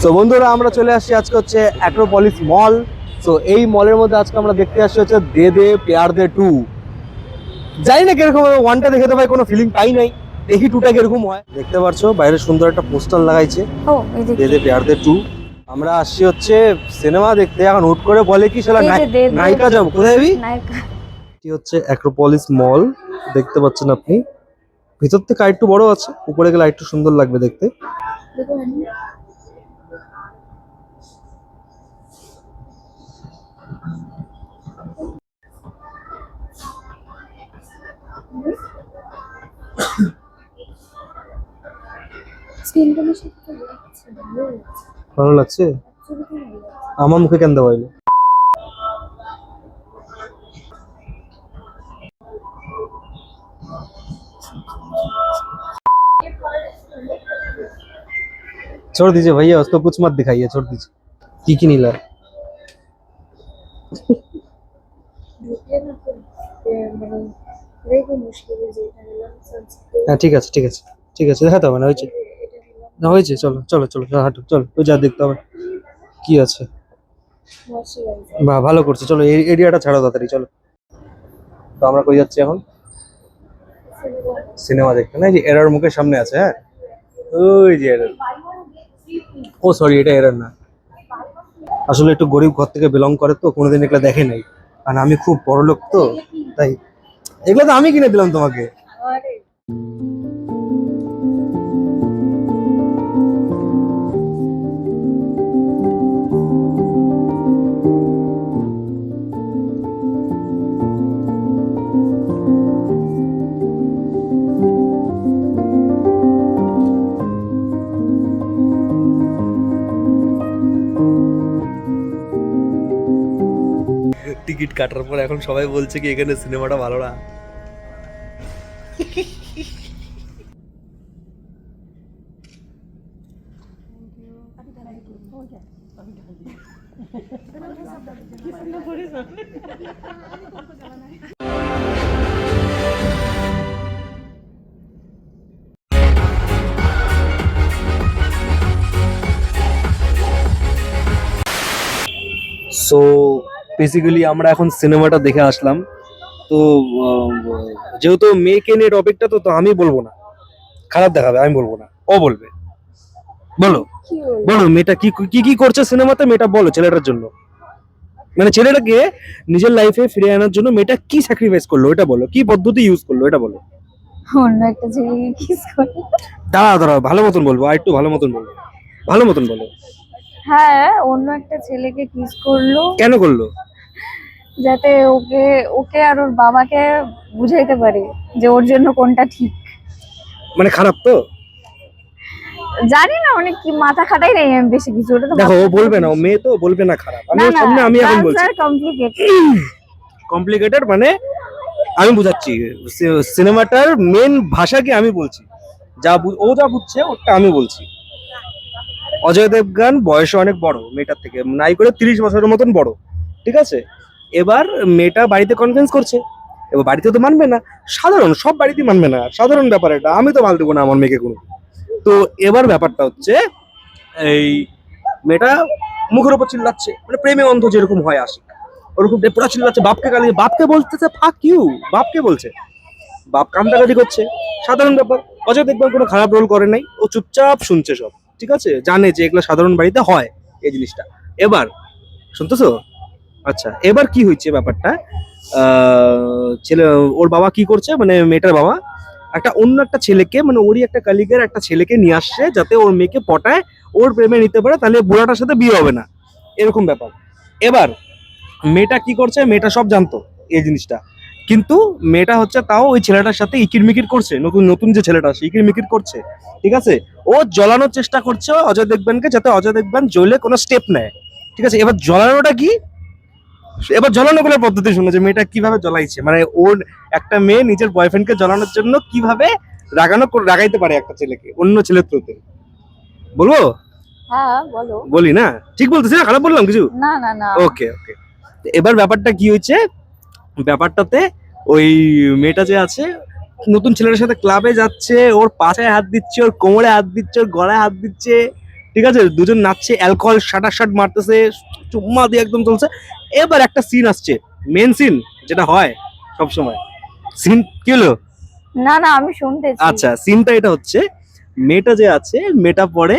তো বন্ধুরা আমরা চলে আসছি আজকে হচ্ছে অ্যাক্রোপলিস মল তো এই মলের মধ্যে আজকে আমরা দেখতে আসছি হচ্ছে দে দে পেয়ার দে টু। জানি না কীরকম ওয়ানটা দেখে তো ভাই কোনো ফিলিং পাই নাই। দেখি টুটা কীরকম হয়। দেখতে পাচ্ছো বাইরে সুন্দর একটা পোস্টার লাগাইছে। দে দে পেয়ার দে টু। আমরা আসছি হচ্ছে সিনেমা দেখতে। এখন হুট করে বলে কি দে- নায়িকা যাব। কোথায় যাবি এটি হচ্ছে অ্যাক্রোপলিস মল দেখতে পাচ্ছেন আপনি। ভিতর থেকে আরেকটু বড় আছে উপরে গেলে আরেকটু সুন্দর লাগবে দেখতে স্কিনটা বেশি ভালো লাগছে, ভালো লাগছে। ভালো লাগছে ছবিতে ভালো লাগছে। আমার মুখে কেন দেওয়া হইলো छोड़ दीजिए भैया उसको कुछ मत दिखाइए छोड़ दीजिए की की नीला হ্যাঁ ঠিক আছে ঠিক আছে ঠিক আছে দেখাতে হবে না, হয়েছে। না, হয়েছে, চলো চলো চলো হাঁটো, চলো, ওই যা দেখতে হবে। কি আছে? বাহ ভালো করছ, চলো এরিয়াটা ছাড়ো তাড়াতাড়ি, চলো। তো আমরা কই যাচ্ছি এখন? সিনেমা দেখতে, না যে এরার মুখের সামনে আছে হ্যাঁ? ওই যে এরার। ও, সরি, এটা এরার না। আসলে একটু গরিব ঘর থেকে বিলং করে তো, কোনোদিন এগুলো দেখে নাই। কারণ আমি খুব বড় লোক তো, তাই। এগুলো তো আমি কিনে দিলাম তোমাকে। টিকিট কাটার পর এখন সবাই বলছে কি এখানে সিনেমাটা ভালো না। সো বেসিক্যালি আমরা এখন সিনেমাটা দেখে আসলাম। তো যেহেতু মেয়েকে নিয়ে টপিকটা তো তো আমি বলব না। খারাপ দেখাবে আমি বলব না। ও বলবে। বলো। বলো মেয়েটা কি কি কি করছে সিনেমাতে মেয়েটা বলো ছেলেটার জন্য। মানে ছেলেটাকে নিজের লাইফে ফিরে আনার জন্য মেয়েটা কি স্যাক্রিফাইস করল এটা বলো। কি পদ্ধতি ইউজ করল এটা বলো। অন্য একটা ছেলেকে কিস দাঁড়া দাঁড়া ভালো মতন বলব আর একটু ভালো মতন বলব ভালো মতন বলো। হ্যাঁ অন্য একটা ছেলেকে কিস করল। কেন করল? যাতে ওকে ওকে আর ওর বাবাকে বুঝাইতে পারে যে ওর জন্য কোনটা ঠিক। মানে খারাপ তো? জানি না অনেক কি মাথা খাটাই নেই আমি বেশি কিছু ওটা তো দেখো ও বলবে না ও মেয়ে তো বলবে না খারাপ। আমি সামনে আমি এখন বলছি। কমপ্লিকেট কমপ্লিকেটেড মানে আমি বুঝাচ্ছি সিনেমাটার মেন ভাষাকে আমি বলছি। যা ও যা বুঝছে ওটা আমি বলছি। অজয় দেবগান বয়সে অনেক বড় মেয়েটার থেকে নাই করে তিরিশ বছরের মতন বড় ঠিক আছে? এবার মেয়েটা বাড়িতে কনফারেন্স করছে। এবার বাড়িতে তো মানবে না। সাধারণ, সব বাড়িতেই মানবে না। সাধারণ ব্যাপার এটা। আমি তো মাল দেবো না আমার মেয়েকে কোনো। তো এবার ব্যাপারটা হচ্ছে, এই মেয়েটা মুখের উপর চিল্লাচ্ছে। মানে প্রেমে অন্ধ যেরকম হয় আশিক। ওরকম পুরা চিল্লাচ্ছে, বাপকে গালি বাপকে বলতেছে ফাক ইউ বাপকে বলছে। বাপ কান্দাকাটি করছে। সাধারণ ব্যাপার। অজয় দেখবেন কোনো খারাপ রোল করে নাই। ও চুপচাপ শুনছে সব। ঠিক আছে? জানে যে এগুলো সাধারণ বাড়িতে হয় এই জিনিসটা। এবার, শুনতেছো? আচ্ছা এবার কি হয়েছে ব্যাপারটা? ছেলে, ওর বাবা কি করছে? মানে মেয়েটার বাবা, একটা অন্য একটা ছেলেকে মানে ওরই একটা কালিগের একটা ছেলেকে নিয়ে আসছে যাতে ওর মেয়েকে পটায়, ওর প্রেমে নিতে পারে, তাহলে বুড়াটার সাথে বিয়ে হবে না। এরকম ব্যাপার। এবার, মেয়েটা কি করছে? মেয়েটা সব জানতো এই জিনিসটা। কিন্তু মেয়েটা হচ্ছে তাও ওই ছেলেটার সাথে ইকির মিকির করছে, নতুন নতুন যে ছেলেটা সে ইকির মিকির করছে। ঠিক আছে? ও জ্বলানোর চেষ্টা করছে অজয় দেবগানকে, যাতে অজয় দেবগান জ্বলে কোনো স্টেপ নেয়। ঠিক আছে? এবার জ্বলানোটা কি? এবার জ্বলানো গুলোর পদ্ধতি শুনে যে মেয়েটা কীভাবে জ্বলাইছে। মানে ওর একটা মেয়ে নিজের বয়ফ্রেন্ডকে জ্বলানোর জন্য কীভাবে রাগানো রাগাইতে পারে একটা ছেলেকে অন্য ছেলের থ্রুতে বলব? হ্যাঁ বলি। না? ঠিক বলতেছি না? খারাপ বললাম কিছু? না না না। ওকে ওকে এবার ব্যাপারটা কি হয়েছে? ব্যাপারটাতে ওই মেয়েটা যে আছে নতুন ছেলের সাথে ক্লাবে যাচ্ছে ওর পাশে হাত দিচ্ছে ওর কোমরে হাত দিচ্ছে ওর গলায় হাত দিচ্ছে ঠিক আছে? দুজন নাচছে অ্যালকোহল শাটার শাট মারতেছে চুম্মা দিয়ে একদম চলছে। এবার একটা সিন আসছে মেন সিন যেটা হয় সব সময় সিন কি হলো? না না আমি শুনতেছি। আচ্ছা সিনটা এটা হচ্ছে মেয়েটা যে আছে মেয়েটা পরে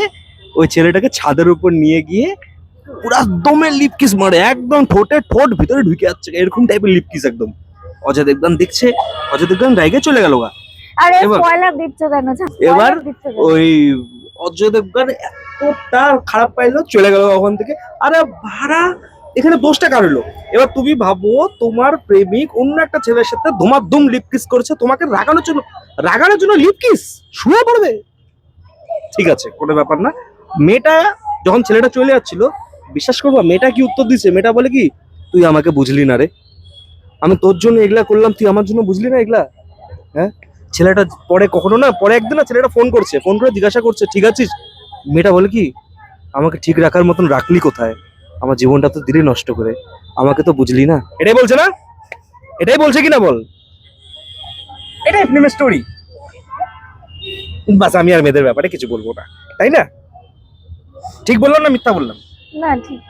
ওই ছেলেটাকে ছাদের উপর নিয়ে গিয়ে পুরা দমে লিপ কিস মারে একদম ঠোঁটে ঠোঁট ভিতরে ঢুকে যাচ্ছে এরকম টাইপের লিপ কিস একদম। অজয় দেবগান দেখছে অজয় দেবগান রাইগে চলে গেল গা। আরে এবার- স্পয়লার দিচ্ছ কেন? এবার? ওই অজয় দেবগান এতটা খারাপ পাইলো, চলে গেল ওখান থেকে। আরে ভাড়া, এখানে দোষটা কার হলো এবার তুমি ভাবো, তোমার প্রেমিক অন্য একটা ছেলের সাথে ধুমাধুম লিপ কিস করছে, তোমাকে রাগানোর জন্য রাগানোর জন্য লিপ কিস শুয়ে পড়বে? ঠিক আছে, কোনো ব্যাপার না। মেয়েটা যখন ছেলেটা চলে যাচ্ছিল, বিশ্বাস করব, মেয়েটা কি উত্তর দিচ্ছে মেয়েটা বলে কি, তুই আমাকে বুঝলি না রে। আমি তোর জন্য এগুলা করলাম, তুই আমার জন্য বুঝলি না এগুলা? হ্যাঁ? ছেলেটা পরে কখনো না, পরে একদিন না ছেলেটা ফোন করছে ফোন করে জিজ্ঞাসা করছে, ঠিক আছিস? মেয়েটা বলে কি আমাকে ঠিক রাখার মতন রাখলি কোথায়? আমার জীবনটা তো দিলি নষ্ট করে। আমাকে তো বুঝলি না? এটাই বলছে না? এটাই বলছে কি না বল? এটাই ফিল্মের স্টোরি বাস আমি আর মেয়েদের ব্যাপারে কিছু বলব না। তাই না? ঠিক বললাম না মিথ্যা বললাম? না ঠিক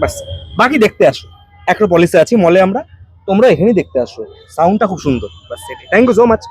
বাস বাকি দেখতে আসো। একটা পলিসি আছি মলে আমরা তোমরা এখানেই দেখতে আসো। সাউন্ডটা খুব সুন্দর। বাস সেটাই থ্যাংক ইউ সো মাচ